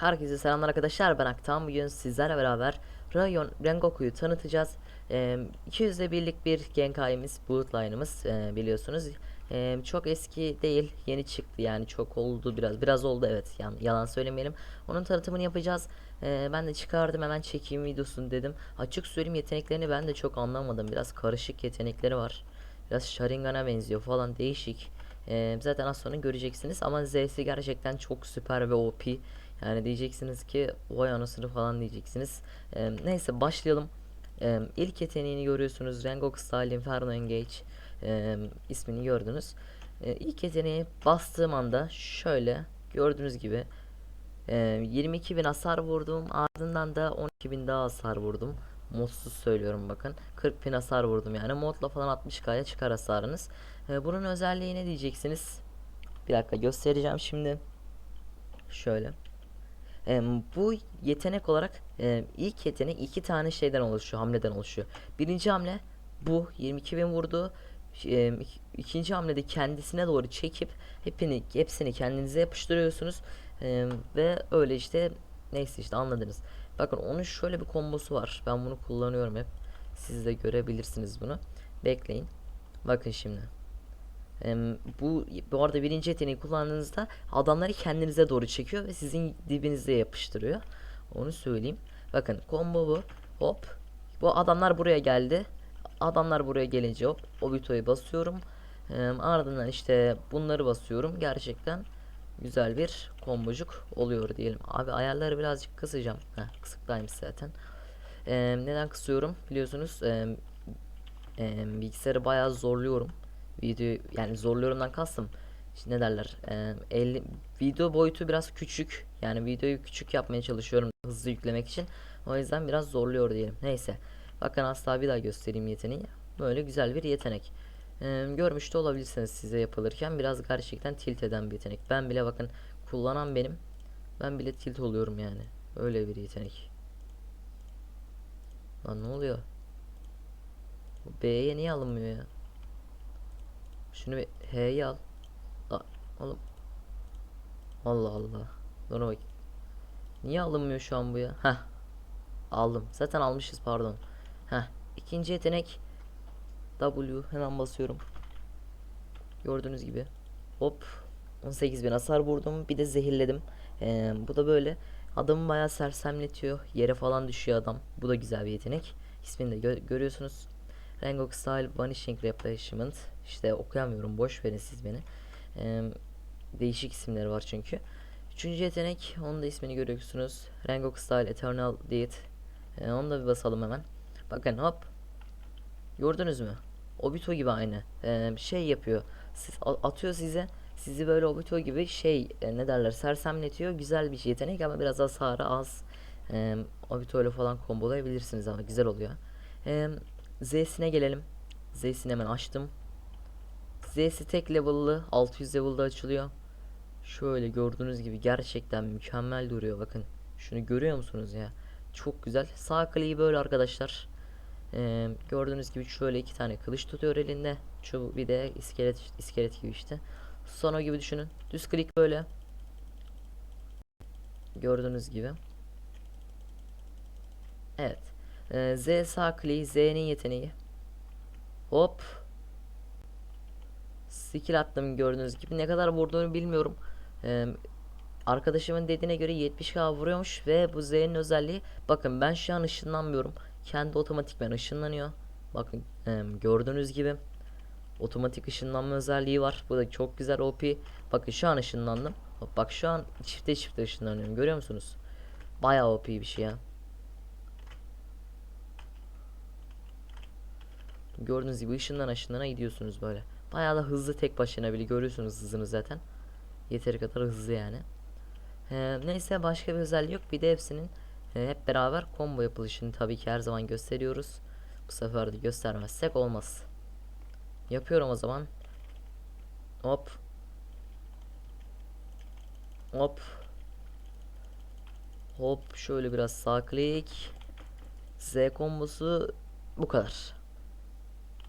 Herkese selamlar arkadaşlar. Ben Aktan. Bugün sizlerle beraber Rayon Rengoku'yu tanıtacağız. Ee, 200'de birlik bir Genkai'miz Bloodline'ımız ee, biliyorsunuz. Ee, çok eski değil yeni çıktı yani çok oldu biraz biraz oldu evet yani yalan söylemeyelim. Onun tanıtımını yapacağız. Ee, ben de çıkardım hemen çekeyim videosunu dedim. Açık söyleyeyim yeteneklerini ben de çok anlamadım. Biraz karışık yetenekleri var. Biraz Sharingan'a benziyor falan değişik. Ee, zaten az sonra göreceksiniz ama Z'si gerçekten çok süper ve OP yani diyeceksiniz ki vay anasını falan diyeceksiniz. Ee, neyse başlayalım. Ee, ilk yeteneğini görüyorsunuz. Rengoku Style Inferno Engage ee, ismini gördünüz. Ee, ilk yeteneği bastığım anda şöyle gördüğünüz gibi ee, 22.000 hasar vurdum. Ardından da 12.000 daha hasar vurdum. Modsuz söylüyorum bakın. 40.000 hasar vurdum yani. Modla falan 60k'ya çıkar hasarınız. Ee, bunun özelliği ne diyeceksiniz? Bir dakika göstereceğim şimdi. Şöyle. Em, bu yetenek olarak em, ilk yetenek iki tane şeyden oluşuyor, hamleden oluşuyor. Birinci hamle bu 22.000 vurdu. Em, ik- ikinci hamlede kendisine doğru çekip hepini hepsini kendinize yapıştırıyorsunuz. Em, ve öyle işte neyse işte anladınız. Bakın onun şöyle bir kombosu var. Ben bunu kullanıyorum hep. Siz de görebilirsiniz bunu. Bekleyin. Bakın şimdi. Bu bu arada birinci yeteneği kullandığınızda adamları kendinize doğru çekiyor ve sizin dibinize yapıştırıyor. Onu söyleyeyim. Bakın combo bu. Hop. Bu adamlar buraya geldi. Adamlar buraya gelince hop Obito'yu basıyorum. Ardından işte bunları basıyorum. Gerçekten güzel bir kombocuk oluyor diyelim. Abi ayarları birazcık kısacağım. Heh, kısıktaymış zaten. Em, neden kısıyorum? Biliyorsunuz em, em, bilgisayarı bayağı zorluyorum video yani zorluyorumdan kastım ne derler e, 50 video boyutu biraz küçük. Yani videoyu küçük yapmaya çalışıyorum hızlı yüklemek için. O yüzden biraz zorluyor diyelim. Neyse bakın asla bir daha göstereyim yeteneği. Böyle güzel bir yetenek. E, görmüş de olabilirsiniz size yapılırken. Biraz gerçekten tilt eden bir yetenek. Ben bile bakın kullanan benim. Ben bile tilt oluyorum yani. Öyle bir yetenek. Lan ne oluyor? Bu B'ye niye alınmıyor ya şunu bir H'ye al. La, oğlum. Allah Allah. Dur bak. Niye alınmıyor şu an bu ya? Heh. Aldım. Zaten almışız pardon. Heh. İkinci yetenek W hemen basıyorum. Gördüğünüz gibi. Hop. 18.000 hasar vurdum. Bir de zehirledim. Ee, bu da böyle adamı bayağı sersemletiyor. Yere falan düşüyor adam. Bu da güzel bir yetenek. İsmini de gö- görüyorsunuz. Rengoku Style Vanishing Replacement. İşte okuyamıyorum. Boş verin siz beni. Ee, değişik isimleri var çünkü. Üçüncü yetenek. Onun da ismini görüyorsunuz. Rengoku Style Eternal Deed. Ee, onu da bir basalım hemen. Bakın hop. Gördünüz mü? Obito gibi aynı. Ee, şey yapıyor. Siz, atıyor size. Sizi böyle Obito gibi şey e, ne derler sersemletiyor. Güzel bir yetenek ama biraz hasarı az. Ee, Obito ile falan kombolayabilirsiniz ama güzel oluyor. Ee, Z'sine gelelim. Z'sini hemen açtım. Z'si tek level'lı 600 level'da açılıyor. Şöyle gördüğünüz gibi gerçekten mükemmel duruyor bakın. Şunu görüyor musunuz ya? Çok güzel. Sağ kliği böyle arkadaşlar. Ee, gördüğünüz gibi şöyle iki tane kılıç tutuyor elinde. Şu bir de iskelet iskelet gibi işte. Sonra gibi düşünün. Düz klik böyle. Gördüğünüz gibi. Evet. Ee, Z sağ Z'nin yeteneği. Hop. Skill attım gördüğünüz gibi. Ne kadar vurduğunu bilmiyorum. Ee, arkadaşımın dediğine göre 70k vuruyormuş ve bu Z'nin özelliği bakın ben şu an ışınlanmıyorum. Kendi otomatikmen ışınlanıyor. Bakın e, gördüğünüz gibi otomatik ışınlanma özelliği var. Bu da çok güzel OP. Bakın şu an ışınlandım. Bak şu an çifte çifte ışınlanıyorum. Görüyor musunuz? Bayağı OP bir şey ya. Gördüğünüz gibi ışından ışınlana gidiyorsunuz böyle. Bayağı da hızlı tek başına bile görüyorsunuz hızını zaten. Yeteri kadar hızlı yani. Ee, neyse başka bir özelliği yok. Bir de hepsinin e, hep beraber combo yapılışını tabii ki her zaman gösteriyoruz. Bu sefer de göstermezsek olmaz. Yapıyorum o zaman. Hop. Hop. Hop şöyle biraz sağ klik. Z kombosu bu kadar.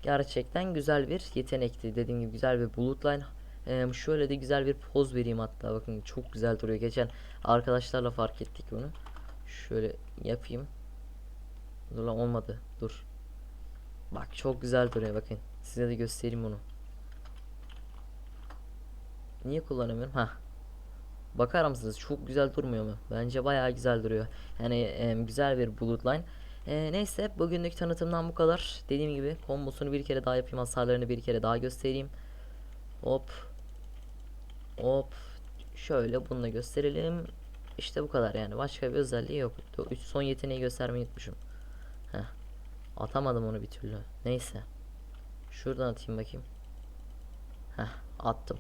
Gerçekten güzel bir yetenekti. Dediğim gibi güzel bir bulutline Ee, şöyle de güzel bir poz vereyim hatta bakın çok güzel duruyor. Geçen arkadaşlarla fark ettik bunu. Şöyle yapayım. Dur lan olmadı. Dur. Bak çok güzel duruyor bakın. Size de göstereyim bunu. Niye kullanamıyorum? Ha. Bakar mısınız? Çok güzel durmuyor mu? Bence bayağı güzel duruyor. Yani em, güzel bir bullet line. E, neyse bugünlük tanıtımdan bu kadar. Dediğim gibi kombosunu bir kere daha yapayım. Hasarlarını bir kere daha göstereyim. Hop. Hop. Şöyle bunu da gösterelim. İşte bu kadar yani. Başka bir özelliği yok. Üç son yeteneği göstermeyi unutmuşum. Heh. Atamadım onu bir türlü. Neyse. Şuradan atayım bakayım. Heh, attım.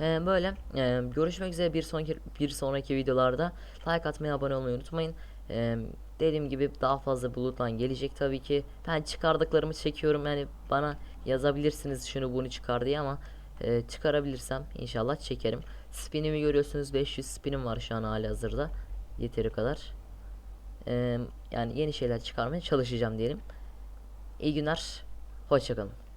Ee, böyle ee, görüşmek üzere bir sonraki bir sonraki videolarda like atmayı abone olmayı unutmayın. Ee, dediğim gibi daha fazla bulutlan gelecek tabii ki. Ben çıkardıklarımı çekiyorum yani bana yazabilirsiniz şunu bunu çıkar diye ama ee, çıkarabilirsem inşallah çekerim. Spinimi görüyorsunuz 500 spinim var şu an hali hazırda. Yeteri kadar. Ee, yani yeni şeyler çıkarmaya çalışacağım diyelim. İyi günler. Hoşçakalın.